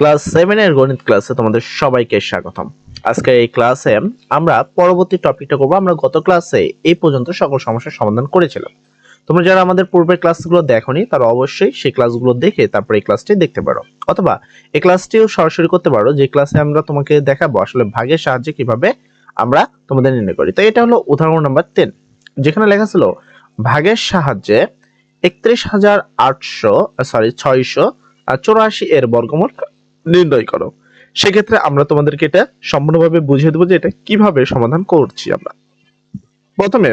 Class সেভেনের গণিত ক্লাসে তোমাদের সবাইকে স্বাগতম। আজকে এই ক্লাসে আমরা পরবর্তী টপিকটা করব। আমরা গত ক্লাসে এই পর্যন্ত সকল সমস্যার সমাধান করেছিলাম। তোমরা যারা আমাদের পূর্বের ক্লাসগুলো দেখোনি, তারা অবশ্যই সেই ক্লাসগুলো দেখে তারপর এই ক্লাসটি দেখতে পারো। অথবা এই ক্লাসটিও সরাসরি করতে পারো যে ক্লাসে আমরা তোমাকে দেখাবো আসলে ভাগের সাহায্যে কীভাবে আমরা তোমাদের নির্ণয় করি। তো এটা হলো উদাহরণ নাম্বার টেন যেখানে লেখা ছিল, ভাগের সাহায্যে একত্রিশ হাজার আটশো সরি ছয়শো চৌরাশি এর বর্গমূল নির্ণয় করো। সেক্ষেত্রে আমরা তোমাদেরকে এটা সম্পূর্ণভাবে বুঝিয়ে দেবো যে এটা কীভাবে সমাধান করছি আমরা। প্রথমে,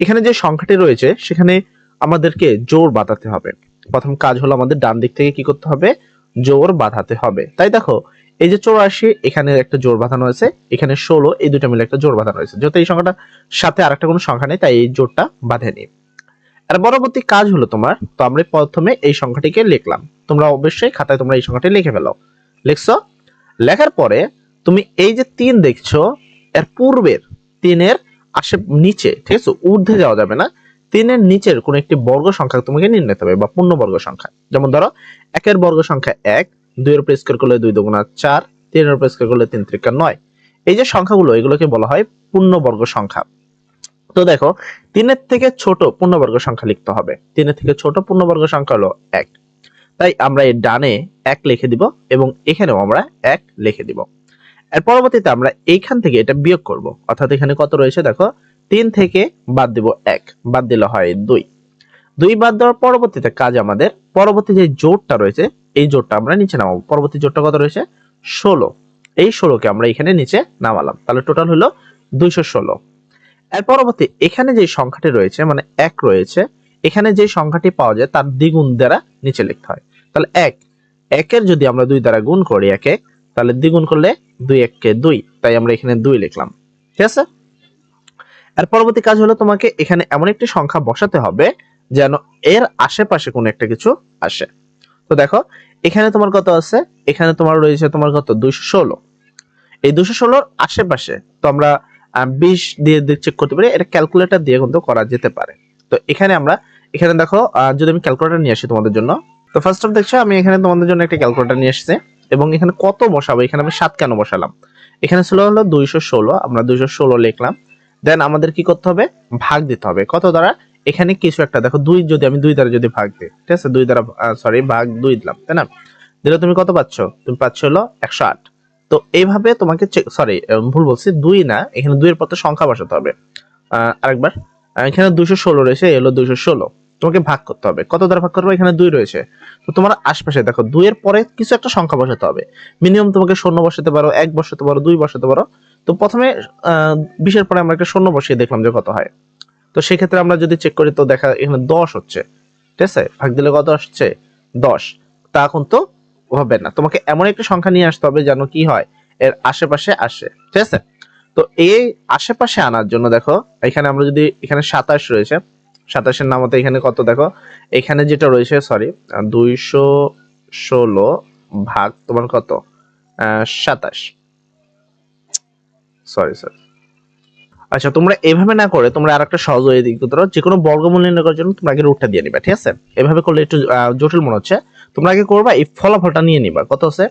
এখানে যে সংখ্যাটি রয়েছে, সেখানে আমাদেরকে জোর বাঁধাতে হবে। প্রথম কাজ হলো আমাদের ডান দিক থেকে কি করতে হবে? জোর বাঁধাতে হবে। তাই দেখো, এই যে চৌরাশি, এখানে একটা জোর বাঁধানো আছে এখানে ষোলো, এই দুটো মিলে একটা জোর বাঁধানো হয়েছে। যেহেতু এই সংখ্যাটা সাথে আরেকটা কোনো সংখ্যা নেই, তাই এই জোরটা বাঁধেনি। আর পরবর্তী কাজ হলো তোমার, তো আমরা প্রথমে এই সংখ্যাটিকে লিখলাম। তোমরা অবশ্যই খাতায় তোমরা এই সংখ্যাটি লিখে ফেলো। লিখছো? লেখার পরে তুমি এই যে তিন দেখছ, এর পূর্বের তিনের আশে নিচে, ঠিক আছে? ঊর্ধ্বে যাওয়া যাবে না। তিনের নিচের কোন একটি বর্গ সংখ্যা তোমাকে নির্ণয় হবে, বা পূর্ণ বর্গ সংখ্যা। যেমন ধরো, একের বর্গ সংখ্যা এক, দুইয়ের উপর স্কোয়ার করলে দুই দুগুণা চার, তিনের উপর স্কোয়ার করলে তিন ত্রিকা নয়। এই যে সংখ্যাগুলো, এগুলোকে বলা হয় পূর্ণবর্গ সংখ্যা। তো দেখো, তিনের থেকে ছোট পূর্ণবর্গ সংখ্যা লিখতে হবে। তিনের থেকে ছোট পূর্ণবর্গ সংখ্যা হলো এক। তাই আমরা এই ডানে এক লিখে দিব এবং এখানেও আমরা এক লিখে দিব। এর পরবর্তীতে আমরা এইখান থেকে এটা বিয়োগ করব। অর্থাৎ এখানে কত রয়েছে দেখো, তিন থেকে বাদ দিব এক, বাদ দিলে হয় দুই। দুই বাদ দেওয়ার পরবর্তীতে কাজ আমাদের, পরবর্তী যে জোটটা রয়েছে, এই জোটটা আমরা নিচে নামাবো। পরবর্তী জোটটা কত রয়েছে? ষোলো। এই ষোলোকে আমরা এখানে নিচে নামালাম। তাহলে টোটাল হলো দুইশো ষোলো। এর পরবর্তী, এখানে যে সংখ্যাটি রয়েছে মানে এক রয়েছে, এখানে যে সংখ্যাটি পাওয়া যায়, তার দ্বিগুণ দ্বারা নিচে লিখতে হয়। তাহলে এক, একের যদি আমরা দুই দ্বারা গুণ করি এক, তাহলে দ্বিগুণ করলে দুই এককে দুই, তাই আমরা এখানে দুই লিখলাম। ঠিক আছে? এর পরবর্তী কাজ হলো তোমাকে এখানে এমন একটি সংখ্যা বসাতে হবে, যেন এর আশেপাশে কোনো একটা কিছু আসে। তো দেখো, এখানে তোমার কত আছে? এখানে তোমার রয়েছে তোমার কত? দুইশো ষোলো। এই দুশো ষোলোর আশেপাশে তো আমরা বিশ দিয়ে চেক করতে পারি, এটা ক্যালকুলেটর দিয়ে কিন্তু করা যেতে পারে। তো এখানে আমরা, এখানে দেখো যদি আমি ক্যালকুলেটর নিয়ে আসি তোমাদের জন্য, তো ফার্স্ট অফ দেখছ, আমি এখানে তোমাদের জন্য একটা ক্যালকুলেটর নিয়ে এসেছি, এবং এখানে কত বসাবো? এখানে আমি সাত কেন বসালাম? এখানে ছিল হলো দুইশো ষোলো, আমরা দুইশো ষোলো লিখলাম। দেন আমাদের কি করতে হবে? ভাগ দিতে হবে। কত দ্বারা? এখানে কিছু একটা, দেখো দুই যদি, আমি দুই দ্বারা যদি ভাগ দিই, ঠিক আছে? দুই দ্বারা সরি ভাগ দুই দিলাম, তাই না? দিলে তুমি কত পাচ্ছ? তুমি পাচ্ছ হলো একশো আট। তো এইভাবে তোমাকে সরি ভুল বলছি, দুই না, এখানে দুইয়ের তো সংখ্যা বসাতে হবে। আরেকবার এখানে দুইশো ষোলো রয়েছে এলো দুইশো ষোলো। তোমাকে ভাগ করতে হবে। কত দ্বারা ভাগ করবে? এখানে দুই রয়েছে। তো তোমার আশপাশে দেখো, দুইয়ের পরে কিছু একটা সংখ্যা বসাতে হবে। মিনিমাম তোমাকে শূন্য বসাতে পারো, এক বসাতে পারো, দুই বসাতে পারো। তো প্রথমে বিশের পরে আমরা একটা শূন্য বসিয়ে দেখলাম যে কত হয়। তো সেক্ষেত্রে আমরা যদি চেক করি, তো দেখা, এখানে দশ হচ্ছে। ঠিক আছে? ভাগ দিলে কত আসছে? দশ। তা এখন তো হবে না। তোমাকে এমন একটা সংখ্যা নিয়ে আসতে হবে যেন কি হয়, এর আশেপাশে আসে। ঠিক আছে? তো এই আশেপাশে আনার জন্য দেখো, এখানে আমরা যদি, এখানে সাতাশ রয়েছে। সাতাশের নামতে এখানে কত দেখো? এখানে যেটা রয়েছে সরি দুইশো ষোলো ভাগ তোমার কত? সাতাশ। সরি সরি আচ্ছা তোমরা এভাবে না করে তোমরা আর একটা সহজ ওয়ে দিক পারো। যে কোনো বর্গমূল নির্ণয় করার জন্য তোমরা আগে রুটটা দিয়ে নিবে, ঠিক আছে? এভাবে করলে একটু জটিল মনে হচ্ছে। তোমরা আগে করবা, এই ফলাফলটা নিয়ে নিবা। কত আছে?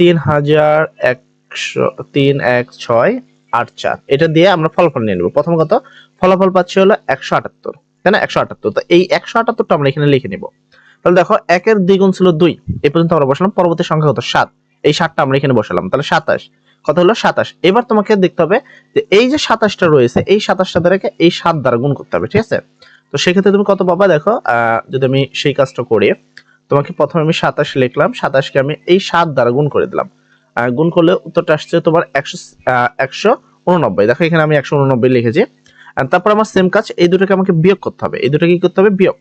তিন হাজার একশো, তিন, এক, ছয়, আট, চার। এটা দিয়ে আমরা ফলাফল নিয়ে নেব। প্রথম কত? ফলাফল পাচ্ছি হলো একশো আটাত্তর। তাই না? একশো আটাত্তর। তো এই একশো আটাত্তরটা আমরা এখানে লিখে নিব। তাহলে দেখো, একের দ্বিগুণ ছিল দুই। এই পর্যন্ত আমরা বসালাম, পরবর্তী সংখ্যা কত? সাত। এই সাতটা আমরা এখানে বসালাম। তাহলে সাতাশ। কত হলো? সাতাশ। এবার তোমাকে দেখতে হবে যে এই যে সাতাশটা রয়েছে, এই সাতাশটা দ্বারা এই সাত দ্বারা গুণ করতে হবে, ঠিক আছে? তো সেক্ষেত্রে তুমি কত পাবা? দেখো যদি আমি সেই কাজটা করি তোমাকে প্রথমে আমি সাতাশ লিখলাম, সাতাশকে আমি এই সাত দ্বারা গুণ করে দিলাম। গুণ করলে উত্তরটা আসছে তোমার একশো একশো উননব্বই। দেখো, এখানে আমি একশো উননব্বই লিখেছি। তারপর আমার সেম কাজ, এই দুটোকে আমাকে বিয়োগ করতে হবে। এই দুটোকে কি করতে হবে? বিয়োগ।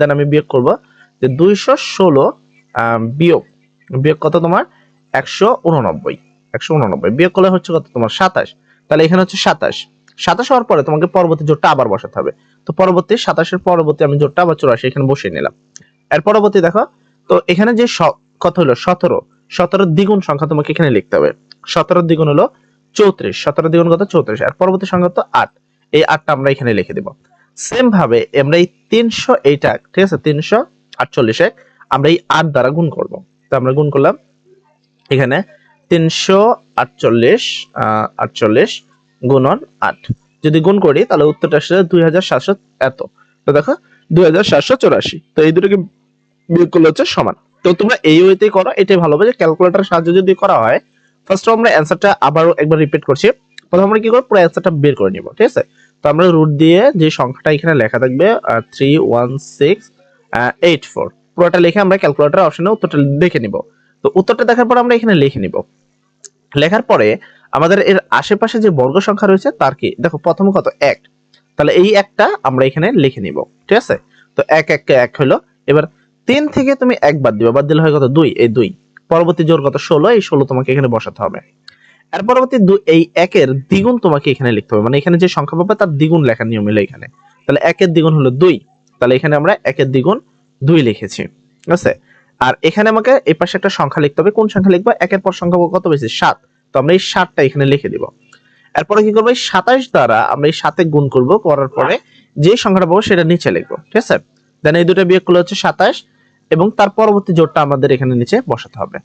দেন আমি বিয়োগ করব যে দুইশো ষোলো বিয়োগ। বিয়োগ কত তোমার? একশো উননব্বই। একশো উননব্বই। বিয়োগ করলে হচ্ছে কত? তোমার সাতাশ। তাহলে এখানে হচ্ছে সাতাশ। সাতাশ হওয়ার পরে তোমাকে পরবর্তী জোটটা আবার বসাতে হবে। তো পরবর্তী সাতাশের পরবর্তী আমি জোরটা আবার চৌরাশি, এখানে বসিয়ে নিলাম। এর পরবর্তী দেখো তো এখানে যে কত হলো সতেরো সতেরো দ্বিগুণ সংখ্যা তোমাকে এখানে লিখতে হবে। সতেরো দ্বিগুণ হলো চৌত্রিশ, সতেরো দ্বিগুণ কত? চৌত্রিশ। আর পরবর্তী সংখ্যা তো আট। এই আটটা আমরা এখানে লিখে দিব। সেম ভাবে আমরা এই তিনশো এইটা ঠিক আছে? তিনশো আটচল্লিশে আমরা এই আট দ্বারা গুণ করব। তো আমরা গুণ করলাম এখানে তিনশো আটচল্লিশ আটচল্লিশ গুণন আট। যদি গুণ করি তাহলে উত্তরটা আসলে দুই হাজার সাতশো এত। তো দেখো, দুই হাজার সাতশো চৌরাশি। তো এই দুটোকে বিয়োগ হচ্ছে সমান। তো তোমরা এই ওয়েতে করো, এটাই ভালো হবে যে ক্যালকুলেটর সাহায্যে যদি করা হয় ফার্স্ট আমরা অ্যান্সারটা আবারও একবার রিপিট করছি। প্রথমে আমরা কি করব? পুরো অ্যান্সারটা বের করে নিব, ঠিক আছে? তো আমরা রুট দিয়ে যে সংখ্যাটা এখানে লেখা থাকবে three one six eight four পুরোটা লিখে আমরা ক্যালকুলেটর অপশনে উত্তরটা দেখে নিব। তো উত্তরটা দেখার পর আমরা এখানে লিখে নিব। লেখার পরে আমাদের এর আশেপাশে যে বর্গ সংখ্যা রয়েছে, তার কি? দেখো, প্রথম কত? এক। তাহলে এই একটা আমরা এখানে লিখে নিব, ঠিক আছে? তো এক এক এক হলো, এবার তিন থেকে তুমি এক বাদ দিবে, বাদ দিলে হয় কত? দুই, এই দুই। পরবর্তী জোর কত? ষোলো, এই ষোলো তোমাকে এখানে বসাতে হবে। এর পরবর্তী দু- এই একের দ্বিগুণ তোমাকে এখানে লিখতে হবে। মানে এখানে যে সংখ্যা পাবে তার দ্বিগুণ লেখার নিয়ম হলো এখানে। তাহলে একের দ্বিগুণ হলো দুই। তাহলে এখানে আমরা একের দ্বিগুণ দুই লিখেছি। ঠিক আছে? আর এখানে আমাকে এই পাশে একটা সংখ্যা লিখতে হবে। কোন সংখ্যা লিখব? একের পর সংখ্যা কত বেশি? সাত। তো আমরা এই সাতটা এখানে লিখে দিব। এরপরে কি করব? এই সাতাশ দ্বারা আমরা এই সাথে গুণ করব। করার পরে যে সংখ্যাটা পাবো সেটা নিচে লিখব। ঠিক আছে? দেন এই দুটো বিয়োগ করলে হচ্ছে সাতাশ। এবং তার পরবর্তী জোরটা আমাদের এখানে নিচে বসাতে হবে।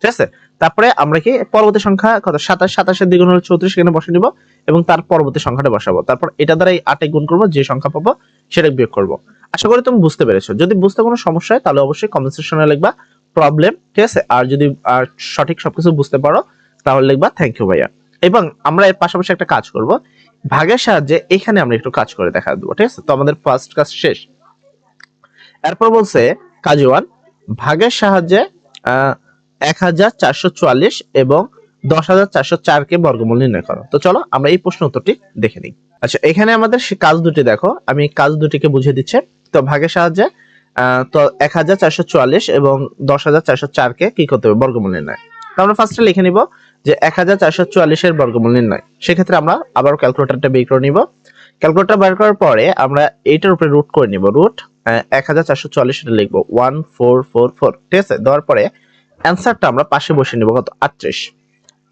ঠিক আছে? তারপরে আমরা কি পরবর্তী সংখ্যা কত? সাতাশ, সাতাশের দ্বিগুণ হলো চৌত্রিশ, এখানে বসে নিব এবং তার পরবর্তী সংখ্যাটা বসাবো। তারপর এটা দ্বারা এই আটে গুণ করব, যে সংখ্যা পাবো সেটা বিয়োগ করব। আশা করি তুমি বুঝতে পেরেছ। যদি বুঝতে কোনো সমস্যা হয় তাহলে অবশ্যই কমেন্ট সেকশনে লিখবা প্রবলেম ঠিক আছে? আর যদি, আর সঠিক সবকিছু বুঝতে পারো তাহলে লিখবা থ্যাংক ইউ ভাইয়া। এবং আমরা এর পাশাপাশি একটা কাজ করব। ভাগের সাহায্যে এখানে আমরা একটু কাজ করে দেখা দেবো, ঠিক আছে? তো আমাদের ফার্স্ট কাজ শেষ। এরপর বলছে কাজ ওয়ান ভাগের সাহায্যে এক হাজার চারশো চুয়াল্লিশ এবং দশ হাজার চারশো চারকে বর্গমূল নির্ণয় করো। তো চলো আমরা এই প্রশ্ন উত্তরটি দেখে নিই। আচ্ছা এখানে আমাদের কাজ দুটি দেখো, আমি কাজ দুটিকে বুঝিয়ে দিচ্ছি। তো ভাগের সাহায্যে তো এক হাজার চারশো চুয়াল্লিশ এবং দশ হাজার চারশো চারকে কি করতে হবে? বর্গমূল নির্ণয়। তো আমরা ফার্স্টে লিখে নিব যে এক হাজার চারশো চুয়াল্লিশের বর্গমূল নির্ণয়। সেক্ষেত্রে আমরা আবার ক্যালকুলেটরটা বের করে নিব। ক্যালকুলেটর বের করার পরে আমরা এইটার উপরে রুট করে নিব রুট এক হাজার চারশো ঠিক আছে? দেওয়ার পরে অ্যান্সারটা আমরা পাশে বসে নিব। কত? আটত্রিশ।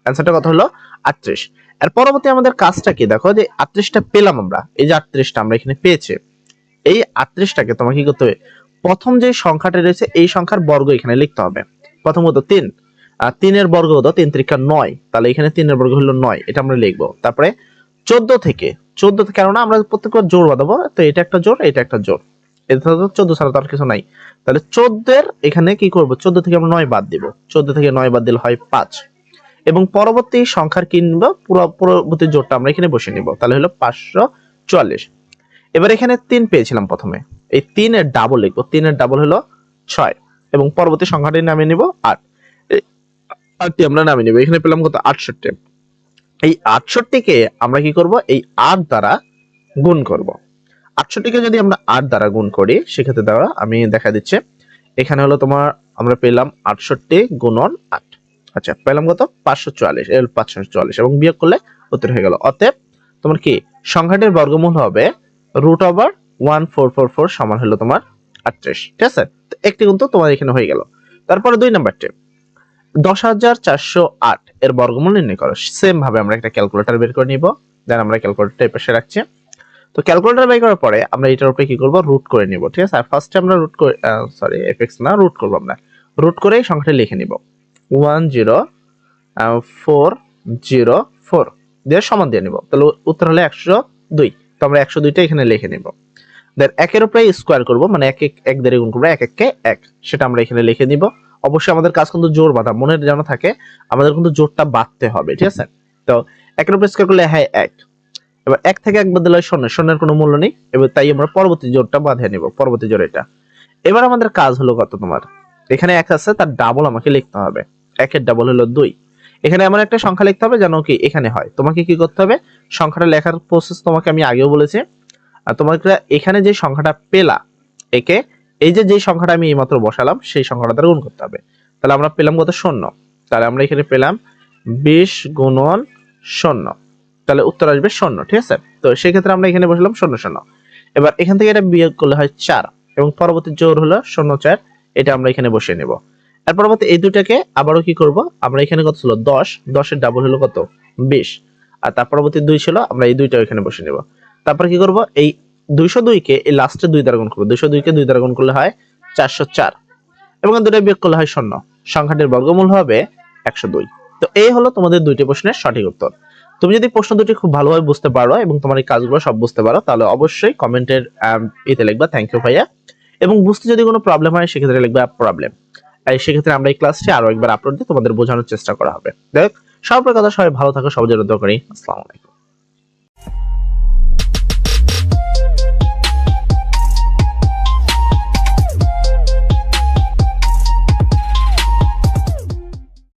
অ্যান্সারটা কত হলো? আটত্রিশ। এর পরবর্তী আমাদের কাজটা কি? দেখো যে আটত্রিশটা পেলাম আমরা। এই যে আটত্রিশটা আমরা এখানে এই আটত্রিশটাকে তোমাকে কি করতে হবে? প্রথম যে সংখ্যাটা রয়েছে, এই সংখ্যার বর্গ এখানে লিখতে হবে। প্রথমত তিন। আর তিনের বর্গ তিন ত্রিকা নয়। তাহলে এখানে তিনের বর্গ হলো নয়। এটা আমরা লিখব। তারপরে চোদ্দ থেকে, চোদ্দ কেননা আমরা প্রত্যেকবার জোর বাঁধাবো। তো এটা একটা জোর, এটা একটা জোর। চোদ্দ ছাড়া তো আর কিছু নাই। তাহলে চোদ্দের এখানে কি করব? চোদ্দ থেকে আমরা নয় বাদ দিব। চোদ্দ থেকে নয় বাদ দিলে হয় পাঁচ। এবং পরবর্তী সংখ্যার কিনবো পুরো পরবর্তী জোরটা আমরা এখানে বসে নিব। তাহলে হলো পাঁচশো চুয়াল্লিশ। এবার এখানে তিন পেয়েছিলাম প্রথমে। এই তিনের ডাবল লিখব। তিনের ডাবল হলো ছয়। এবং পরবর্তী সংখ্যাটি নামিয়ে নিব আট। আটটি আমরা নামিয়ে নিব। এখানে পেলাম কত? আটষট্টি। এই আটষট্টিকে আমরা কি করব? এই আট দ্বারা গুণ করব। আটষট্টিকে যদি আমরা আট দ্বারা গুণ করি, সেক্ষেত্রে দ্বারা আমি দেখা দিচ্ছে, এখানে হলো তোমার আমরা পেলাম আটষট্টি গুণন আট। আচ্ছা পেলাম কত? পাঁচশো চুয়াল্লিশ পাঁচশো চুয়াল্লিশ, এবং বিয়োগ করলে উত্তর হয়ে গেল। অতএব, তোমার কি সংখ্যাটির বর্গমূল হবে root over one four four four সমান হলো তোমার আটত্রিশ। ঠিক আছে? একটি কিন্তু তোমার এখানে হয়ে গেল। তারপরে দুই নাম্বারটি দশ হাজার চারশো আট এর বর্গমূল নির্ণয় করো। সেম ভাবে আমরা একটা ক্যালকুলেটর বের করে নিব দেন আমরা ক্যালকুলেটর এই পাশে রাখছি। তো ক্যালকুলেটর বের করার পরে আমরা এটার উপরে কি করব? রুট করে নিব, ঠিক আছে? আর ফার্স্টে আমরা রুট করে সরি এফএক্স না রুট করব আমরা। রুট করে সংখ্যাটা লিখে নিব। One zero four zero four দিয়ে সমান দিয়ে নিব। তাহলে উত্তর হলো একশো দুই। তো আমরা একশো দুইটা এখানে লিখে নিব। দেন একের উপরে স্কোয়ার করব মানে এক এক এক দেড়ে গুণ করব, এক এককে এক। সেটা আমরা এখানে লিখে নিব। অবশ্যই আমাদের কাজ কিন্তু জোর বাঁধা, মনের যেন থাকে, আমাদের কিন্তু জোরটা বাঁধতে হবে, ঠিক আছে? তো একের উপরে স্কোয়ার করলে হ্যাঁ এক। এবার এক থেকে এক বদলে হয় শূন্য, শূন্যের কোনো মূল্য নেই। এবার তাই আমরা পরবর্তী জোরটা বাঁধে নিব, পরবর্তী জোর এটা। এবার আমাদের কাজ হলো কত তোমার? এখানে এক আছে, তার ডাবল আমাকে লিখতে হবে। একের ডাবল হলো দুই। এখানে এমন একটা সংখ্যা লিখতে হবে যেন কি এখানে হয়। তোমাকে কি করতে হবে? সংখ্যাটা লেখার প্রসেস তোমাকে আমি আগেও বলেছি। আর তোমাকে এখানে যে সংখ্যাটা পেলা, একে, এই যে যে সংখ্যাটা আমি এইমাত্র বসালাম, সেই সংখ্যাটা দ্বারা গুণ করতে হবে। তাহলে আমরা পেলাম কত? শূন্য। তাহলে আমরা এখানে পেলাম বিশ গুণন শূন্য। তাহলে উত্তর আসবে শূন্য, ঠিক আছে? তো সেক্ষেত্রে আমরা এখানে বসলাম শূন্য শূন্য। এবার এখান থেকে এটা বিয়োগ করলে হয় চার, এবং পরবর্তী জোর হলো শূন্য, চার। এটা আমরা এখানে বসিয়ে নেব। এর পরবর্তী এই দুটাকে আবারও কি করব? আমরা এখানে কত ছিল? দশ। দশের ডাবল হলো কত? বিশ। আর তার পরবর্তী দুই ছিল, আমরা এই দুইটা এখানে বসে নেব। তারপর কি করব? এই দুইশো দুইকে এই লাস্টে দুই দ্বারা গুণ করব। দুইশো দুইকে দুই দ্বারা গুণ করলে হয় চারশো চার। এবং দুটো বিয়োগ করলে হয় শূন্য। সংখ্যাটির বর্গমূল হবে একশো দুই। তো এই হলো তোমাদের দুইটি প্রশ্নের সঠিক উত্তর। তুমি যদি প্রশ্ন দুটি খুব ভালোভাবে বুঝতে পারো এবং তোমার এই কাজগুলো সব বুঝতে পারো, তাহলে অবশ্যই কমেন্টের এতে লিখবা থ্যাংক ইউ ভাইয়া। এবং বুঝতে যদি কোনো প্রবলেম হয়, সেক্ষেত্রে লিখবা প্রবলেম সেক্ষেত্রে আমরা এই ক্লাসটি আরও একবার আপলোড দিয়ে তোমাদের বোঝানোর চেষ্টা করা হবে। দেখ সব কথা, সবাই ভালো থাকো সবাই জন্য করি। আসসালামু আলাইকুম।